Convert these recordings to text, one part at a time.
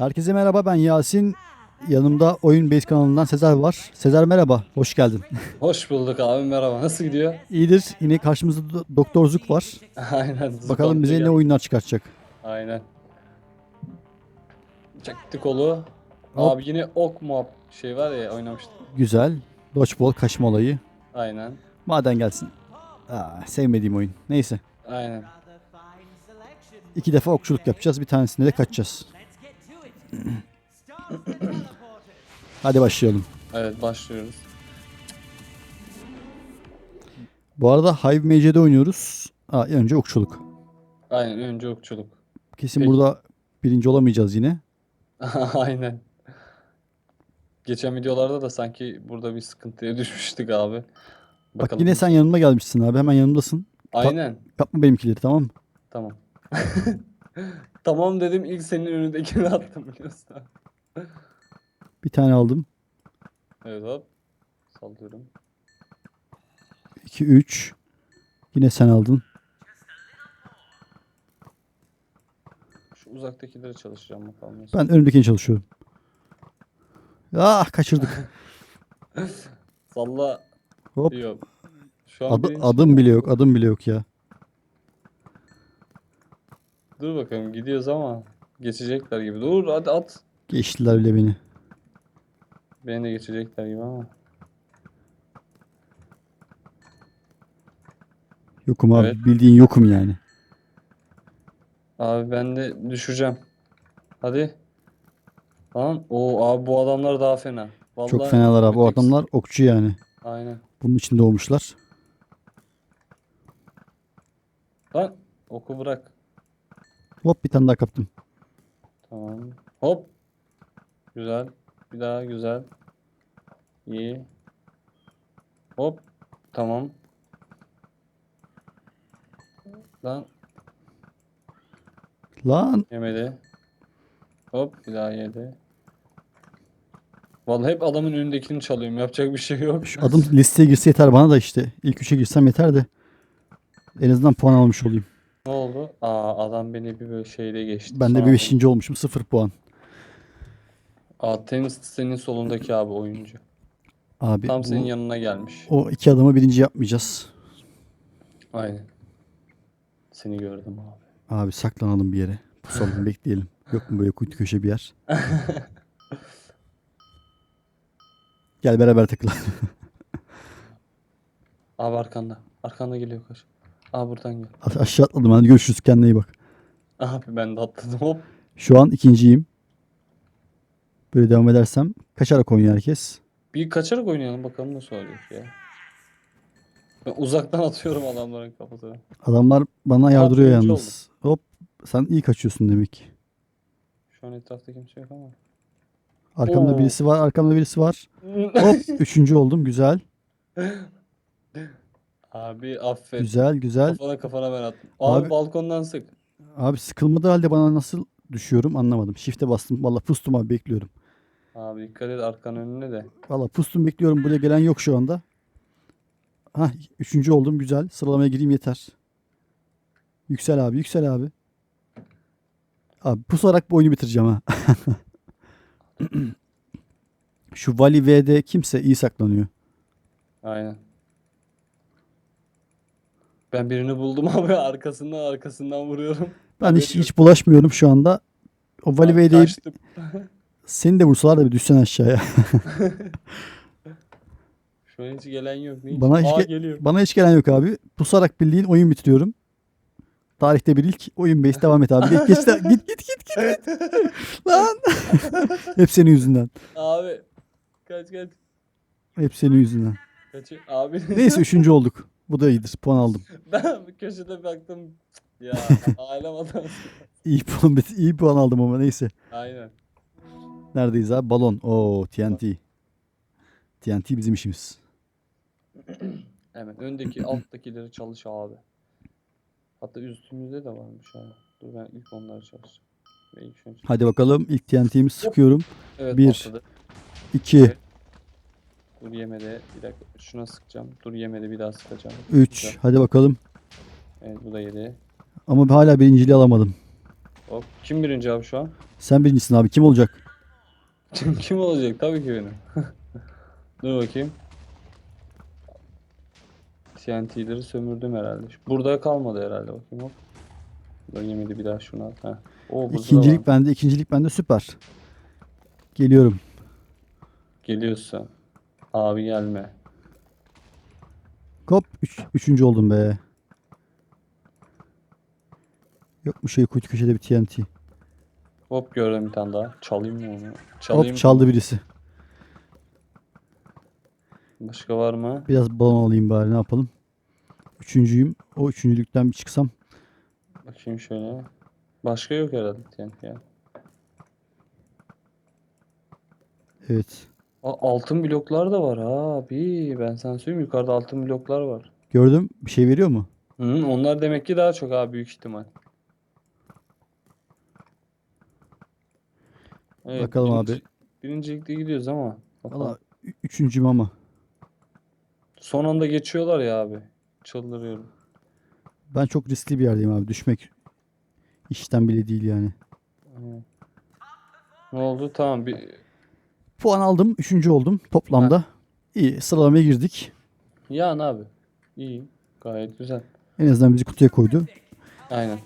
Herkese merhaba ben Yasin. Yanımda Oyun Base kanalından Sezer var. Sezer merhaba, hoş geldin. Hoş bulduk abi merhaba. Nasıl gidiyor? İyidir. Yine karşımızda Do- Doktor Zuk var. Aynen. Bakalım bize ne oyunlar çıkartacak. Aynen. Çekti kolu. Hop. Abi yine ok muhab şey var ya oynamıştık. Güzel. Dodgeball kaçma olayı. Aynen. Maden gelsin. Aa, sevmediğim oyun. Neyse. Aynen. İki defa okçuluk yapacağız. Bir tanesinde de kaçacağız. Hadi başlayalım. Evet başlıyoruz. Bu arada Hive Mage'de oynuyoruz. Aa, önce okçuluk. Aynen önce okçuluk. Kesin Peki. burada birinci olamayacağız yine. Aynen. Geçen videolarda da sanki burada bir sıkıntıya düşmüştük abi. Bak yine sen yanıma gelmişsin abi. Hemen yanımdasın. Aynen. Kapma benimkileri tamam mı? Tamam. Tamam dedim ilk senin önündekini attım biliyorsun. Bir tane aldım. Evet hop. Sallıyorum. 2 3. Yine sen aldın. Şu uzaktakileri çalışacağım bakalım. Ben önümdekini çalışıyorum. Ah kaçırdık. Salla Hop. diyor. Şu an Adı, birinci- adım bile yok. Adım bile yok ya. Dur bakalım gidiyoruz ama geçecekler gibi. Dur hadi at. Geçtiler bile beni. Beni de geçecekler gibi ama. Yokum abi. Evet. Bildiğin yokum yani. Abi ben de düşeceğim. Hadi. Lan o abi bu adamlar daha fena. Vallahi Çok fenalar abi. O adamlar okçu yani. Aynen. Bunun için doğmuşlar. Lan oku bırak. Hop bir tane daha kaptım. Tamam. Hop. Güzel. Bir daha güzel. İyi. Hop. Tamam. Lan Lan. yemedi. Hop bir daha yedi. Vallahi hep adamın önündekini çalıyorum. Yapacak bir şey yok. Şu adım listeye girse yeter bana da işte. İlk üçe girsem yeter de. En azından puan almış olayım. Adam beni bir böyle şeyle geçti. Ben de bir beşinci olmuşum. Sıfır puan. Aa tenis senin solundaki abi oyuncu. Abi Tam senin bu- yanına gelmiş. o iki adamı birinci yapmayacağız. Aynen. Seni gördüm abi. Abi saklanalım bir yere. Pusalım bekleyelim. Yok mu böyle kuytu köşe bir yer? Gel beraber takılalım. Abi arkanda. Arkanda geliyor kaç. Aa buradan gel. A- Aşağı atladım. Hadi görüşürüz. Kendine iyi bak. Abi ben de atladım hop. Şu an ikinciyim. Böyle devam edersem kaçarak oynuyor herkes. Bir kaçarak oynayalım bakalım nasıl olacak ya. Ben uzaktan atıyorum adamların kafasına. Adamlar bana yardırıyor birinci yalnız. Hop. Sen iyi kaçıyorsun demek ki. Şu an etrafta kimse yok ama. Arkamda Oo. birisi var. Arkamda birisi var. Hop. Üçüncü oldum. Güzel. Abi affet. Güzel güzel. Kafana kafana ben attım. Abi, Abi- balkondan sık. Abi sıkılmadığı halde bana nasıl düşüyorum anlamadım. Shift'e bastım. Valla pustum abi bekliyorum. Abi dikkat et arkan önüne de. Valla pustum bekliyorum. Buraya gelen yok şu anda. Hah üçüncü oldum. Güzel. Sıralamaya gireyim yeter. Yüksel abi. Yüksel abi. Abi pusarak bu oyunu bitireceğim ha. Şu Vali V'de kimse iyi saklanıyor. Aynen. Ben birini buldum abi arkasından arkasından vuruyorum. Ben hiç, hiç bulaşmıyorum şu anda. O Vali kaçtım. seni de vursalar da bir düşsen aşağıya. Şu an hiç gelen yok. Ne Bana hiç... Aa ge- geliyor. Bana hiç gelen yok abi. Pusarak bildiğin oyun bitiriyorum. Tarihte bir ilk oyun base devam et abi. Geç, geç, git git git git. Lan. Hep senin yüzünden. Abi. Kaç kaç. Hep senin yüzünden. Kaç. Abi. Neyse üçüncü olduk. Bu da iyidir. Puan aldım. ben bir köşede baktım. Ya alem adam. İyi puan, iyi puan aldım ama neyse. Aynen. Neredeyiz abi? Balon. Oo TNT. TNT bizim işimiz. Hemen öndeki alttakileri çalış abi. Hatta üstümüzde de varmış abi. Dur ben ilk onları çalışacağım. Hadi bakalım. İlk TNT'mi sıkıyorum. Evet Bir. patladı. 2, Evet. Dur yemedi. Bir dakika şuna sıkacağım. Dur yemedi bir daha sıkacağım. 3. Güzel. Hadi bakalım. Evet bu da yedi. Ama hala birinciliği alamadım. Hop. Kim birinci abi şu an? Sen birincisin abi. Kim olacak? Kim, kim olacak? Tabii ki benim. Dur bakayım. TNT'leri sömürdüm herhalde. Burada kalmadı herhalde. Bakayım hop. Dur yemedi bir daha şunu al. Heh. Oo, buzda İkincilik bende. ikincilik bende. Süper. Geliyorum. Geliyorsun. Abi gelme. Hop. Üç, üçüncü oldum be. Yok mu şey kuytu köşede bir TNT. Hop gördüm bir tane daha. Çalayım mı onu? Çalayım. Hop çaldı birisi. Başka var mı? Biraz balon alayım bari ne yapalım. Üçüncüyüm. O üçüncülükten bir çıksam. Bakayım şöyle. Başka yok herhalde TNT ya. Evet. Altın bloklar da var abi. Ben sana söyleyeyim yukarıda altın bloklar var. Gördüm. Bir şey veriyor mu? Hı, onlar demek ki daha çok abi büyük ihtimal. Evet, Bakalım birinci- abi. Birincilikte gidiyoruz ama. bakalım. Valla ü- üçüncüyüm ama. Son anda geçiyorlar ya abi. Çıldırıyorum. Ben çok riskli bir yerdeyim abi. Düşmek işten bile değil yani. Ne oldu? Tamam bir Puan aldım. Üçüncü oldum toplamda. İyi. Sıralamaya girdik. yani abi. İyi. Gayet güzel. En azından bizi kutuya koydu. Aynen.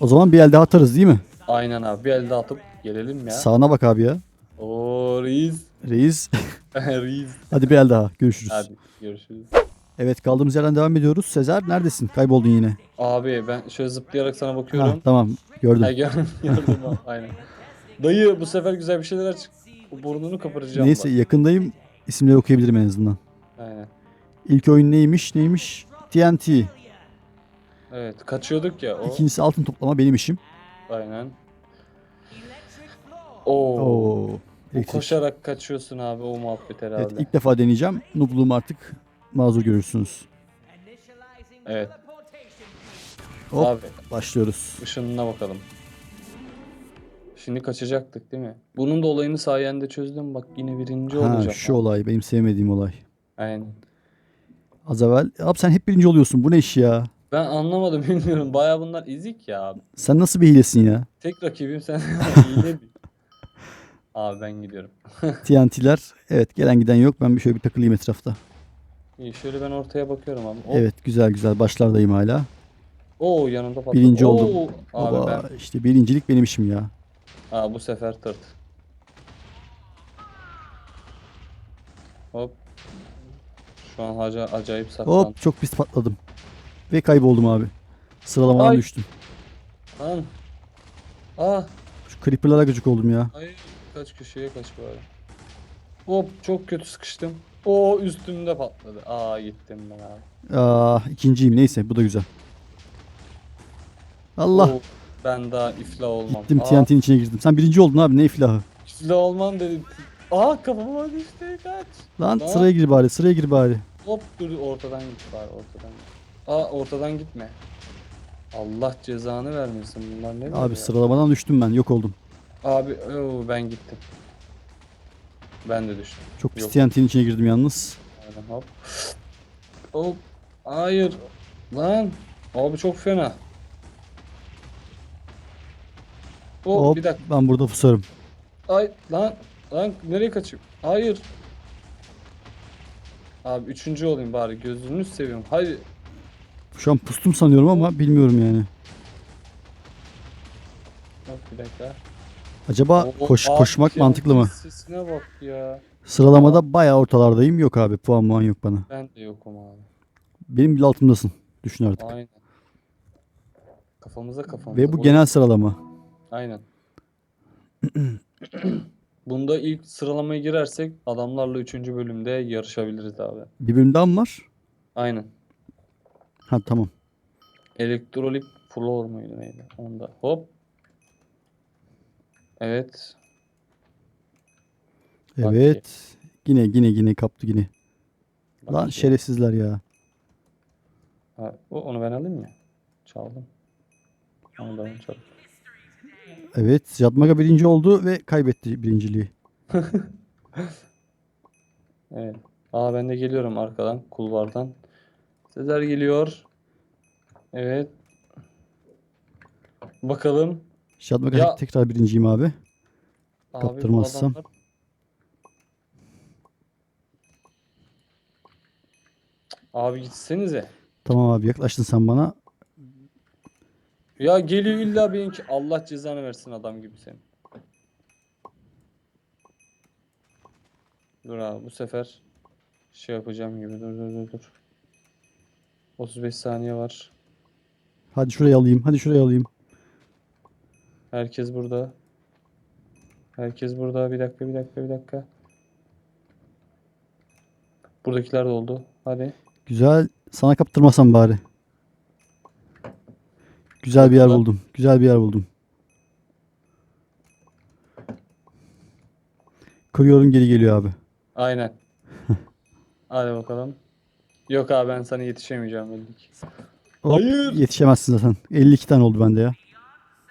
O zaman bir el daha atarız değil mi? Aynen abi. Bir elde atıp gelelim ya. Sağına bak abi ya. Oo reis. Reis. reis. Hadi bir el daha. Görüşürüz. Hadi görüşürüz. Evet kaldığımız yerden devam ediyoruz. Sezer neredesin? Kayboldun yine. Abi ben şöyle zıplayarak sana Ha, bakıyorum. tamam gördüm. Ha gördüm, gördüm abi, aynen. Dayı bu sefer güzel bir şeyler aç. Burnunu kapıracağım Neyse yakındayım. İsimleri okuyabilirim en azından. bak. Aynen. İlk oyun neymiş? Neymiş? TNT. Evet kaçıyorduk ya o. İkincisi altın toplama benim işim. Aynen. Oo. Oo. Bu elektrik. koşarak kaçıyorsun abi o muhabbet herhalde. Evet ilk defa deneyeceğim. Noob'luğumu artık mazur görürsünüz. Evet. Hop Abi başlıyoruz. ışınına bakalım. Şimdi kaçacaktık değil mi? Bunun da olayını sayende çözdüm. Bak yine birinci Ha, olacağım. şu olay benim sevmediğim olay. Aynen. Az evvel. Abi sen hep birinci oluyorsun. Bu ne iş ya? Ben anlamadım bilmiyorum. Baya bunlar ezik ya abi. Sen nasıl bir hilesin ya? Tek rakibim sen hile. Abi ben gidiyorum. TNT'ler. Evet gelen giden yok. Ben bir şöyle bir takılayım etrafta. İyi şöyle ben ortaya bakıyorum abi. O, Evet güzel güzel. Başlardayım hala. Oo yanımda patladı. Birinci Oo, oldum. Abi Baba ben. işte birincilik benim işim ya. Aa bu sefer tırt. Hop. Şu an haca, acayip saklan. Hop çok pis patladım. Ve kayboldum abi. Sıralamadan Ay. düştüm. Lan. Ah. Şu creeper'lara gıcık oldum ya. Ay kaç köşeye kaç bari. Hop çok kötü sıkıştım. O üstümde patladı. Aa gittim ben abi. Aa, ikinciyim neyse bu da güzel. Allah. Oo, ben daha iflah olmam. Gittim Aa, TNT'nin içine girdim. Sen birinci oldun abi ne iflahı. iflah olmam dedim. Aa kafama düştü kaç. Lan Lan. sıraya gir bari sıraya gir bari. Hop dur ortadan git bari ortadan git. Aa ortadan gitme. Allah cezanı vermesin bunlar ne Abi ya? sıralamadan düştüm ben yok oldum. Abi oo, ben gittim. Ben de düştüm. Çok pis Yok. TNT'nin içine girdim yalnız. Aynen hop. Hop. Hayır. Lan. Abi çok fena. Hop, Hop bir dakika. ben burada pusarım. Ay lan. Lan nereye kaçayım? Hayır. Abi üçüncü olayım bari gözünü seviyorum. Hayır. Şu an pustum sanıyorum ama bilmiyorum yani. Bak bir dakika. Acaba Oo, koş, abi koşmak ya, mantıklı mı? Sesine bak ya. Sıralamada bayağı ortalardayım. Yok abi puan muan yok bana. Ben de yokum abi. Benim bile altımdasın. Düşün artık. Aynen. Kafamıza kafamıza. Ve bu genel sıralama. Aynen. Bunda ilk sıralamaya girersek adamlarla 3. bölümde yarışabiliriz abi. Bir bölüm daha mı var? Aynen. Ha tamam. Elektrolik floor muydu neydi? Onda. Hop. Evet. Bak Evet. Yine yine yine kaptı yine. Bak Lan ki- şerefsizler ya. Ha, o, onu ben alayım mı? Çaldım. Onu da ben çaldım. Evet. Jadmaga birinci oldu ve kaybetti birinciliği. Evet. Aa ben de geliyorum arkadan, kulvardan. Sezer geliyor. Evet. Bakalım. Jadmaga Ya- tekrar birinciyim abi. Abi bu Kaptırmazsam. adamlar- Abi gitsenize. Tamam abi yaklaştın sen bana. Ya geliyor illa benimki. Allah cezanı versin adam gibi senin. Dur abi bu sefer şey yapacağım gibi. Dur dur dur dur. 35 saniye var. Hadi şuraya alayım. Hadi şuraya alayım. Herkes burada. Herkes burada. Bir dakika bir dakika bir dakika. Buradakiler de oldu. Hadi. Güzel. Sana kaptırmasam bari. Güzel bir yer buldum. Güzel bir yer buldum. Kırıyorum geri geliyor abi. Aynen. Hadi bakalım. Yok abi ben sana yetişemeyeceğim belli ki. Hop, Hayır. Yetişemezsin zaten. 52 tane oldu bende ya.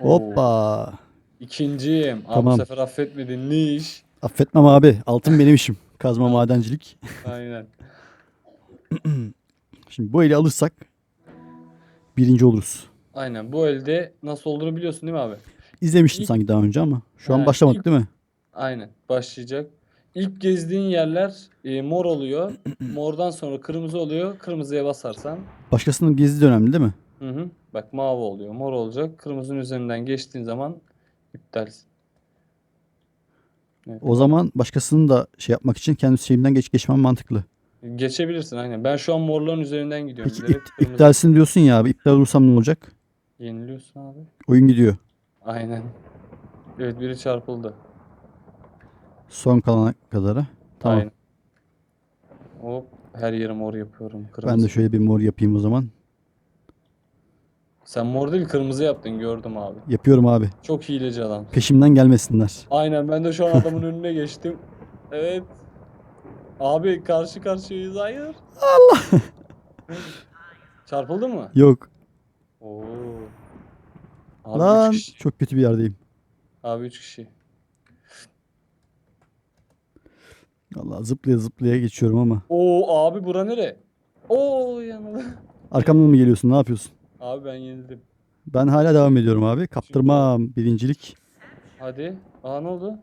Oo, Hoppa. İkinciyim. Abi bu Tamam. sefer affetmedin. Ne iş? Affetmem abi. Altın benim işim. Kazma madencilik. Aynen. Şimdi bu eli alırsak birinci oluruz. Aynen. Bu elde nasıl olduğunu biliyorsun değil mi abi? İzlemiştim İlk- sanki daha önce ama şu an Ha, başlamadık ilk- değil mi? Aynen. Başlayacak. İlk gezdiğin yerler e, mor oluyor. Mordan sonra kırmızı oluyor. Kırmızıya basarsan Başkasının gezi de önemli değil mi? hı hı, bak mavi oluyor. Mor olacak. Kırmızının üzerinden geçtiğin zaman iptalsin. O zaman başkasının da şey yapmak için kendi şeyimden geç geçmem mantıklı. Geçebilirsin aynen. Ben şu an morların üzerinden gidiyorum. Peki Direkt ip, kırmızı iptalsin diyorsun ya abi. İptal olursam ne olacak? Yeniliyorsun abi. Oyun gidiyor. Aynen. Evet biri çarpıldı. Son kalana kadarı. Tamam. Aynen. Hop her yeri mor yapıyorum. Ben Kırmızı. de şöyle bir mor yapayım o zaman. Sen mor değil kırmızı yaptın gördüm abi. Yapıyorum abi. Çok hileci adam. Peşimden gelmesinler. Aynen ben de şu an adamın önüne geçtim. Evet. Abi karşı karşıyayız hayır. Allah. Çarpıldın mı? Yok. Oo. Abi Lan üç kişi. çok kötü bir yerdeyim. Abi 3 kişi. Allah zıplaya zıplaya geçiyorum ama. Oo abi bura nere? Oo yanıldı. Arkamdan mı geliyorsun? Ne yapıyorsun? Abi ben yenildim. Ben hala devam ediyorum abi. Kaptırmam. Birincilik. Hadi. Aa ne oldu?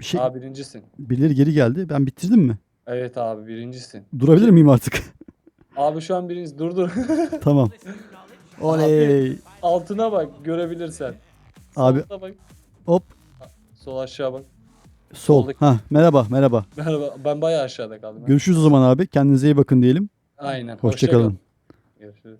Bir şey Aa birincisin. birileri geri geldi. Ben bitirdim mi? Evet abi birincisin. Durabilir miyim artık? Abi şu an birinci. Dur dur. tamam. Oley. Altına bak görebilirsen. Abi bak. hop Sol aşağı bak. sol. Soldaki- Ha merhaba merhaba. Merhaba. Ben bayağı aşağıda kaldım. Görüşürüz o zaman abi. Kendinize iyi bakın diyelim. Aynen. hoşça Hoşçakalın. kalın. Görüşürüz.